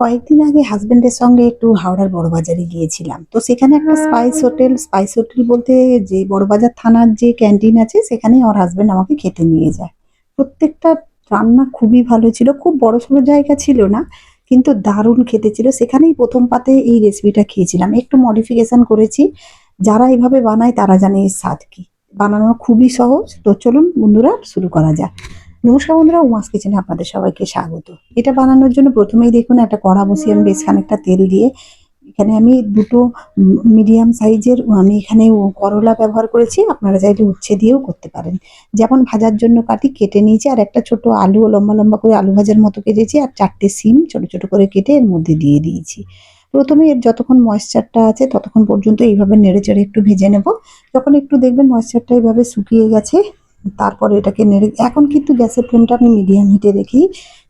কয়েকদিন আগে হাজবেন্ডের সঙ্গে একটু হাওড়ার বড়বাজারে গিয়েছিলাম। তো সেখানে একটা স্পাইস হোটেল স্পাইস হোটেল বলতে যে বড়বাজার থানার যে ক্যান্টিন আছে সেখানে আমার হাজবেন্ড আমাকে খেতে নিয়ে যায়। প্রত্যেকটা রান্না খুবই ভালো ছিল খুব বড় সড়ো জায়গা ছিল না কিন্তু দারুণ খেতে ছিল। সেখানেই প্রথম পাতে এই রেসিপিটা খেয়েছিলাম। একটু মডিফিকেশন করেছি। যারা এইভাবে বানায় তারা জানে এর স্বাদ কি। বানানো খুবই সহজ। তো চলুন বন্ধুরা শুরু করা যাক। নমস্কার বন্ধুরা, উমাস কিচেনে আপনাদের সবাইকে স্বাগত। এটা বানানোর জন্য প্রথমেই দেখুন, একটা কড়া বসিয়ে আমি বেশ খানিকটা তেল দিয়ে এখানে আমি দুটো মিডিয়াম সাইজের আমি এখানে করলা ব্যবহার করেছি, আপনারা চাইলে উচ্ছে দিয়েও করতে পারেন। যেমন ভাজার জন্য কাটি কেটে নিয়েছি, আর একটা ছোট আলু, লম্বা লম্বা করে আলু ভাজার মতো কেটেছি, আর চারটে সিম ছোট ছোট করে কেটে এর মধ্যে দিয়ে দিয়েছি। প্রথমে এর যতক্ষণ ময়েশ্চারটা আছে, ততক্ষণ পর্যন্ত এইভাবে নেড়ে চেড়ে একটু ভেজে নেব। যখন একটু দেখবেন ময়েশ্চারটা এইভাবে শুকিয়ে গেছে তারপরে এটাকে নেড়ে এখন কিন্তু গ্যাসের ফ্লেমটা আমি মিডিয়াম হিটে রেখেই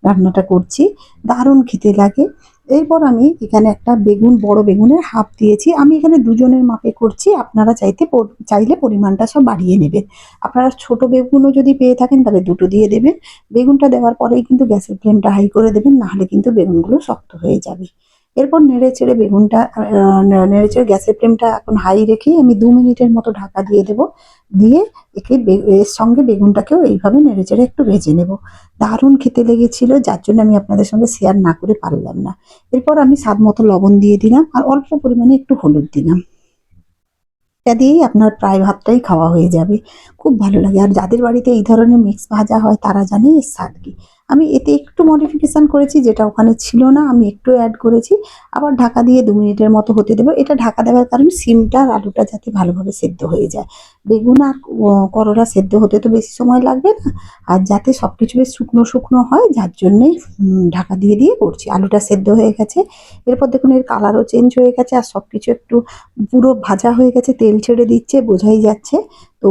রান্নাটা করছি। দারুণ খেতে লাগে। এরপর আমি এখানে একটা বেগুন, বড় বেগুনের হাফ দিয়েছি। আমি এখানে দুজনের মাপে করছি, আপনারা চাইতে চাইলে পরিমাণটা সব বাড়িয়ে নেবেন। আপনারা ছোট বেগুনও যদি পেয়ে থাকেন, তাহলে দুটো দিয়ে দেবেন। বেগুনটা দেওয়ার পরেই কিন্তু গ্যাসের ফ্লেমটা হাই করে দেবেন, নাহলে কিন্তু বেগুনগুলো শক্ত হয়ে যাবে। এরপর নেড়ে চেড়ে বেগুনটা নেড়ে চেড়ে গ্যাসের ফ্লেমটা এখন হাই রেখেই আমি দু মিনিটের মতো ঢাকা দিয়ে দেবো। দিয়ে একে এর সঙ্গে বেগুনটাকেও এইভাবে নেড়ে চেড়ে একটু ভেজে নেব। দারুণ খেতে লেগেছিল, যার জন্য আমি আপনাদের সঙ্গে শেয়ার না করে পারলাম না। এরপর আমি স্বাদ মতো লবণ দিয়ে দিলাম আর অল্প পরিমাণে একটু হলুদ দিলাম। এটা দিয়েই আপনার প্রায় ভাতটাই খাওয়া হয়ে যাবে। খুব ভালো লাগে। আর যাদের বাড়িতে এই ধরনের মিক্স ভাজা হয়, তারা জানে এর স্বাদ কি। আমি এতে একটু মডিফিকেশান করেছি, যেটা ওখানে ছিল না, আমি একটু অ্যাড করেছি। আবার ঢাকা দিয়ে দু মিনিটের মতো হতে দেবো। এটা ঢাকা দেওয়ার কারণে সিমটা আর আলুটা যাতে ভালোভাবে সেদ্ধ হয়ে যায়। বেগুন আর করলা সেদ্ধ হতে তো বেশি সময় লাগবে না। আর যাতে সব কিছু বেশ শুকনো শুকনো হয়, যার জন্যে ঢাকা দিয়ে দিয়ে করছি। আলুটা সেদ্ধ হয়ে গেছে। এরপর দেখুন, এর কালারও চেঞ্জ হয়ে গেছে। আর সব কিছু একটু পুরো ভাজা হয়ে গেছে। তেল ছেড়ে দিচ্ছে, বোঝাই যাচ্ছে। তো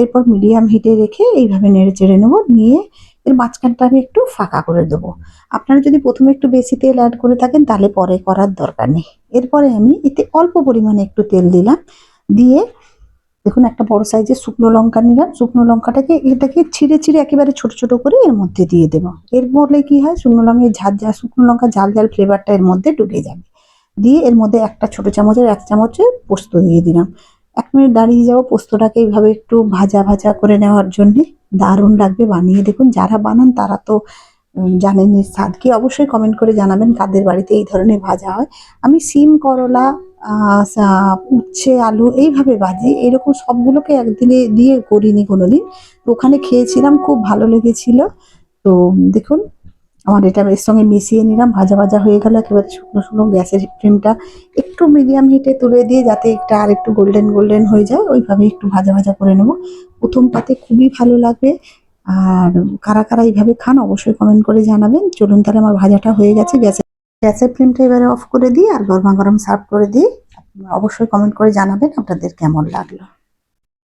এরপর মিডিয়াম হিটে রেখে এইভাবে নেড়ে চেড়ে নেব। নিয়ে এর মাঝখানটা আমি একটু ফাঁকা করে দেবো। আপনারা যদি প্রথমে একটু বেশি তেল অ্যাড করে থাকেন, তাহলে পরে করার দরকার নেই। এরপরে আমি এতে অল্প পরিমাণে একটু তেল দিলাম। দিয়ে দেখুন, একটা বড় সাইজের শুকনো লঙ্কা নিলাম। শুকনো লঙ্কাটাকে, এটাকে ছিঁড়ে ছিঁড়ে একেবারে ছোট ছোট করে এর মধ্যে দিয়ে দেবো। এর ফলে কি হয়? শুকনো লঙ্কার ঝাল ঝাল শুকনো লঙ্কা, ঝাল ঝাল ফ্লেভারটা এর মধ্যে ঢুকে যাবে। দিয়ে এর মধ্যে একটা ছোট চামচের এক চামচের পোস্ত দিয়ে দিলাম। এক মিনিট দাঁড়িয়ে যাব পোস্তটাকে এইভাবে একটু ভাজা ভাজা করে নেওয়ার জন্যে। দারুণ লাগবে বানিয়ে। দেখুন, যারা বানান তারা তো জানেন এর স্বাদ কি। অবশ্যই কমেন্ট করে জানাবেন কাদের বাড়িতে এই ধরনের ভাজা হয়। আমি সিম, করলা উচ্ছে, আলু এইভাবে ভাজি এরকম সবগুলোকে একদিনে দিয়ে করিনি কোনোদিন। তো ওখানে খেয়েছিলাম, খুব ভালো লেগেছিল। তো দেখুন আমার এটা এর সঙ্গে মিশিয়ে নিলাম, ভাজা ভাজা হয়ে গেল, একেবারে শুকনো শুকনো গ্যাসের ফ্লেমটা একটু মিডিয়াম হিটে তুলে দিয়ে যাতে একটা আর একটু গোল্ডেন গোল্ডেন হয়ে যায় ওইভাবে একটু ভাজা ভাজা করে নেব। প্রথম পাতে খুবই ভালো লাগবে, আর কারা কারা এইভাবে খান অবশ্যই কমেন্ট করে জানাবেন। চলুন তাহলে আমার ভাজাটা হয়ে গেছে, গ্যাসের গ্যাসের ফ্লেমটা এবারে অফ করে দিই, আর গরমা গরম সার্ভ করে দিই। অবশ্যই কমেন্ট করে জানাবেন আপনাদের কেমন লাগল।